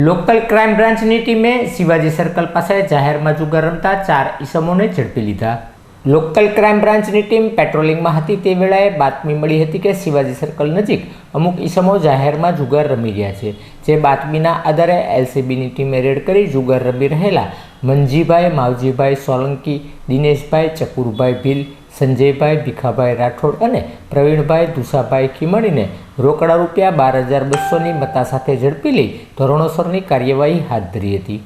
Local crime બ્રાન્ચની ટીમે Shivaji circle પાસે જાહેરમાં જુગાર રમતા ચાર ઈસમોને ઝડપી લીધા. લોકલ ક્રાઇમ બ્રાન્ચની ટીમ પેટ્રોલિંગમાં હતી તે વેળાએ બાતમી મળી હતી કે શિવાજી સર્કલ નજીક અમુક ઈસમો જાહેરમાં જુગાર રમી રહ્યા છે. જે બાતમીના આધારે એલસીબીની ટીમે રેડ કરી જુગાર રમી રહેલા મનજીભાઈ માવજીભાઈ સોલંકી, દિનેશભાઈ, ચકુરભાઈ ભીલ, સંજયભાઈ, ભીખાભાઈ રાઠોડ અને પ્રવીણભાઈ દુસાભાઈ ખીમણીને રોકડા રૂપિયા બાર હજાર બસોની મતા સાથે ઝડપી લઈ ધોરણોસરની કાર્યવાહી હાથ ધરી હતી.